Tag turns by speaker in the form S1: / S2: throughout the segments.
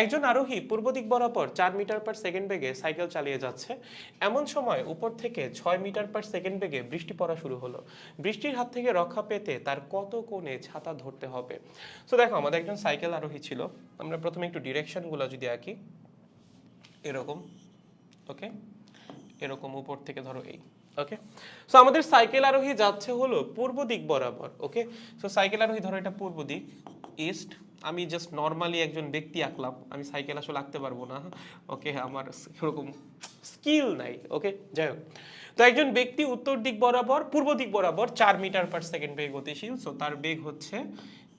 S1: একজন আরোহী পূর্ব দিক বরাবর চার মিটার পার সেকেন্ড বেগে সাইকেল চালিয়ে যাচ্ছে। এমন সময় উপর থেকে ছয় মিটার পার সেকেন্ড বেগে বৃষ্টি পড়া শুরু হলো। বৃষ্টির হাত থেকে রক্ষা পেতে তার কত কোণে ছাতা ধরতে হবে? তো দেখো, আমাদের একজন সাইকেল আরোহী ছিল। আমরা প্রথমে একটু ডিরেকশনগুলো যদি আঁকি। এরকম ওকে এরকম উপর থেকে ধরো এই ওকে সো আমাদের সাইকেল আরোহী যাচ্ছে হলো পূর্ব দিক বরাবর ওকে সো সাইকেল আরোহী ধরো এটা পূর্ব দিক ইস্ট আমি জাস্ট নর্মালি একজন ব্যক্তি আঁকলাম, আমি সাইকেল আসলে আঁকতে পারব না, ওকে, আমার এরকম স্কিল নাই, ওকে, যাই হোক। তো একজন ব্যক্তি উত্তর দিক বরাবর, পূর্ব দিক বরাবর চার মিটার পার সেকেন্ড বেগে গতিশীল সো তার বেগ হচ্ছে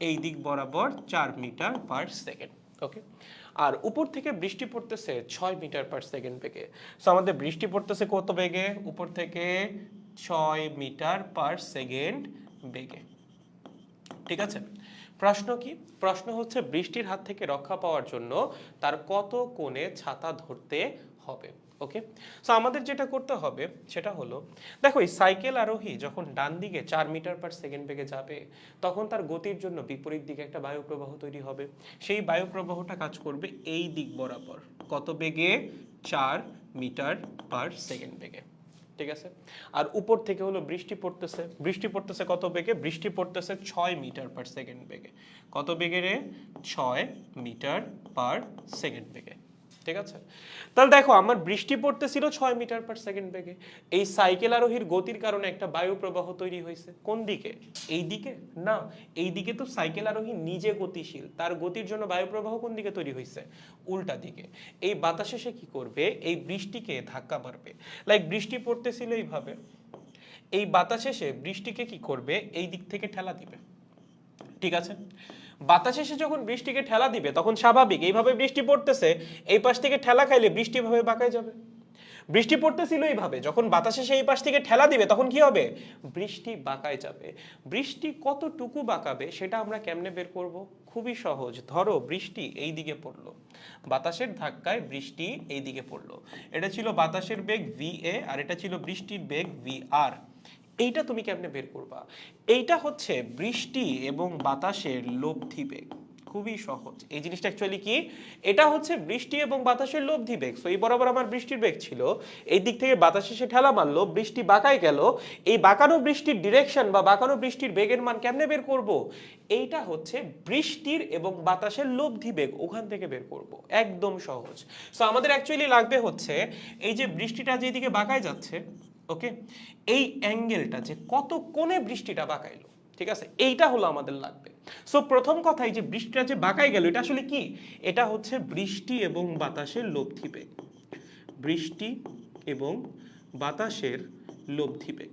S1: এই দিক বরাবর চার মিটার পার সেকেন্ড ওকে। আর উপর থেকে বৃষ্টি পড়তেছে ছয় মিটার পার সেকেন্ড বেগে। সো আমাদের বৃষ্টি পড়তেছে কত বেগে? উপর থেকে ছয় মিটার পার সেকেন্ড বেগে। ঠিক আছে? প্রশ্ন কি? প্রশ্ন হচ্ছে বৃষ্টির হাত থেকে রক্ষা পাওয়ার জন্য তার কত কোণে ছাতা ধরতে হবে? ওকে সো আমাদের যেটা করতে হবে সেটা হলো, দেখো এই সাইকেল আরোহী যখন ডান দিকে চার মিটার পার সেকেন্ড বেগে যাবে, তখন তার গতির জন্য বিপরীত দিকে একটা বায়ু প্রবাহ তৈরি হবে। সেই বায়ু প্রবাহটা কাজ করবে এই দিক বরাবর, কত বেগে? চার মিটার পার সেকেন্ড বেগে। ঠিক আছে? আর উপর থেকে হলো বৃষ্টি পড়তেছে। বৃষ্টি পড়তেছে কত বেগে? বৃষ্টি পড়তেছে ছয় মিটার পার সেকেন্ড বেগে। কত বেগে রে? ছয় মিটার পার সেকেন্ড বেগে। ঠিক আছে? তাহলে দেখো, আমার বৃষ্টি পড়তেছিল ছয় মিটার পার সেকেন্ড বেগে। এই সাইকেল আরোহীর গতির কারণে একটা বায়ু প্রবাহ তৈরি হয়েছে। কোন দিকে? এই দিকে? না, এই দিকে তো সাইকেল আরোহী নিজে গতিশীল। তার গতির জন্য বায়ু প্রবাহ কোন দিকে তৈরি হয়েছে? উল্টা দিকে। এই বাতাসে সে কি করবে? এই বৃষ্টিকে ধাক্কা মারবে। লাইক বৃষ্টি পড়তেছিল এইভাবে। এই বাতাসে সে বৃষ্টিকে কি করবে? এই দিক থেকে ঠেলা দিবে। ঠিক আছে? বাতাসে এসে যখন বৃষ্টিকে ঠেলা দিবে, তখন স্বাভাবিক, এইভাবে বৃষ্টি পড়তেছে, এই পাশ থেকে ঠেলা খাইলে বৃষ্টি ভাবে বাঁকায় যাবে। বৃষ্টি পড়তেছিল এইভাবে, যখন বাতাসে সেই পাশ থেকে ঠেলা দিবে, তখন কি হবে? বৃষ্টি বাঁকায় যাবে। বৃষ্টি কতটুকু বাঁকাবে, সেটা আমরা কেমনে বের করব? খুবই সহজ, ধরো বৃষ্টি এই দিকে পড়ল, বাতাসের ধাক্কায় বৃষ্টি এই দিকে পড়ল। এটা ছিল বাতাসের বেগ ভি এ আর এটা ছিল বৃষ্টির বেগ ভি আর এইটা তুমি কেমনে বের করবা? এইটা হচ্ছে বৃষ্টি এবং বাতাসের লব্ধি বেগ খুবই সহজ। এই জিনিসটা অ্যাকচুয়ালি কি? এটা হচ্ছে বৃষ্টি এবং বাতাসের লব্ধি বেগ সো এই বরাবর আমার বৃষ্টির বেগ ছিল। এই দিক থেকে বাতাসে সে ঠেলা মারলো, বৃষ্টি বাঁকায় গেল। এই বাঁকানো বৃষ্টির ডিরেকশন বা বাঁকানো বৃষ্টির বেগের মান কেমনে বের করব? এইটা হচ্ছে বৃষ্টির এবং বাতাসের লব্ধি বেগ ওখান থেকে বের করব। একদম সহজ। সো আমাদের অ্যাকচুয়ালি লাগবে হচ্ছে এই যে বৃষ্টিটা যেদিকে বাঁকায় যাচ্ছে ওকে এই অ্যাঙ্গেলটা যে কত কোণে বৃষ্টিটা বাঁকাইলো, ঠিক আছে? এইটা হলো আমাদের লাগবে। সো প্রথম কথা, এই যে বৃষ্টিটা যে বাঁকায় গেল, এটা আসলে কি? এটা হচ্ছে বৃষ্টি এবং বাতাসের লব্ধি বেগ। বৃষ্টি এবং বাতাসের লব্ধি বেগ।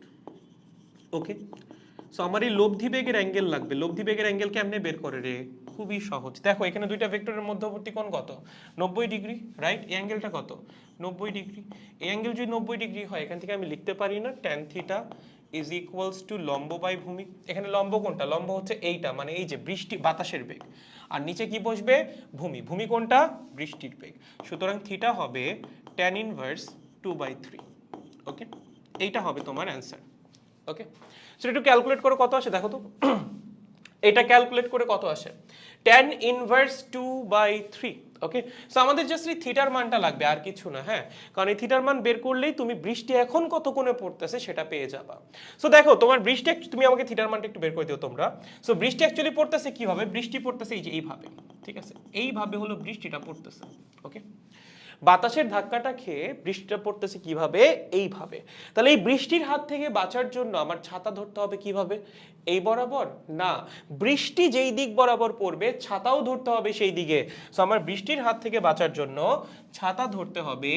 S1: ওকে সো আমার এই লব্ধি বেগের অ্যাঙ্গেল লাগবে। লব্ধি বেগের অ্যাঙ্গেল কেমনে বের করে রে? খুবই সহজ। দেখো, এখানে দুইটা ভেক্টরের মধ্যবর্তী কোণ কত? নব্বই ডিগ্রি রাইট এই অ্যাঙ্গেলটা কত? নব্বই ডিগ্রি। এই অ্যাঙ্গেল যদি নব্বই ডিগ্রি হয়, এখান থেকে আমি লিখতে পারি না tan theta is equals to লম্ব বাই ভূমি। এখানে লম্ব কোনটা লম্ব হচ্ছে এইটা মানে এই যে বৃষ্টি, বাতাসের বেগ। আর নিচে কি বসবে? ভূমি। ভূমি কোনটা বৃষ্টির বেগ। সুতরাং থিটা হবে tan inverse two by three okay এইটা হবে তোমার অ্যান্সার ওকে সেটা একটু ক্যালকুলেট করে, কত আসে? দেখো তো। এটা ক্যালকুলেট করে কত আসে? Tan inverse two by three okay so আমাদের জাস্ট এই থিটার মানটা লাগবে, আর কিছু না হ্যাঁ? কারণ এই থিটার মান বের করলেই তুমি বৃষ্টি এখন কত কোণে পড়তেছে সেটা পেয়ে যাবা। সো দেখো, তোমার বৃষ্টি তুমি আমাকে থিটার মানটা একটু বের করে দিও তোমরা। সো বৃষ্টি অ্যাকচুয়ালি পড়তেছে কীভাবে বৃষ্টি পড়তেছে এই যে এইভাবে, ঠিক আছে? এইভাবে হলো বৃষ্টিটা পড়তেছে ওকে বাতাসের ধাক্কাটা খেয়ে বৃষ্টিটা পড়তেছে কীভাবে? এইভাবে। তাহলে এই বৃষ্টির হাত থেকে বাঁচার জন্য আমার ছাতা ধরতে হবে কীভাবে? এই বরাবর? না। বৃষ্টি যেই দিক বরাবর পড়বে, ছাতাও ধরতে হবে সেই দিকে। সো আমার বৃষ্টির হাত থেকে বাঁচার জন্য ছাতা ধরতে হবে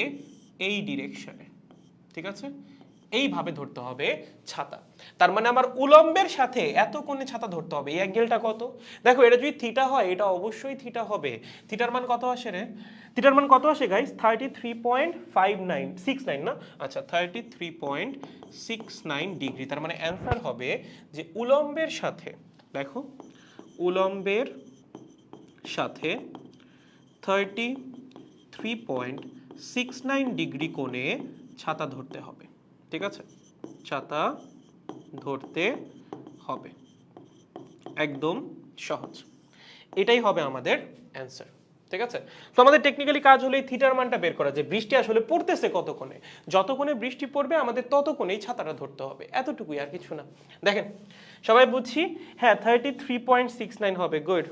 S1: এই ডিরেকশনে ঠিক আছে? এইভাবে ধরতে হবে ছাতা। তার মানে আমার উলম্বের সাথে এত কোণে ছাতা ধরতে হবে, এই অ্যাঙ্গেলটা কত? দেখো, এটা যদি থিটা হয়, এটা অবশ্যই থিটা হবে। থিটার মান কত আসে রে? থিটার মান কত আসে guys thirty three point five nine six nine না? আচ্ছা thirty three point six nine degree তার মানে অ্যান্সার হবে যে উলম্বের সাথে, দেখো, উলম্বের সাথে thirty three point six nine degree কোণে ছাতা ধরতে হবে। ঠিক আছে? ছাতা ধরতে হবে। একদম সহজ। এটাই হবে আমাদের অ্যান্সার ঠিক আছে? তো আমাদের টেকনিক্যালি কাজ হলো এই থিটার মানটা বের করা, যে বৃষ্টি আসলে পড়তেছে কতক্ষণে? যতক্ষণে বৃষ্টি পড়বে, আমাদের তত কোণেই ছাতাটা ধরতে হবে। এতটুকুই, আর কিছু না। দেখেন, সবাই বুঝছি? হ্যাঁ thirty three point six nine হবে গুড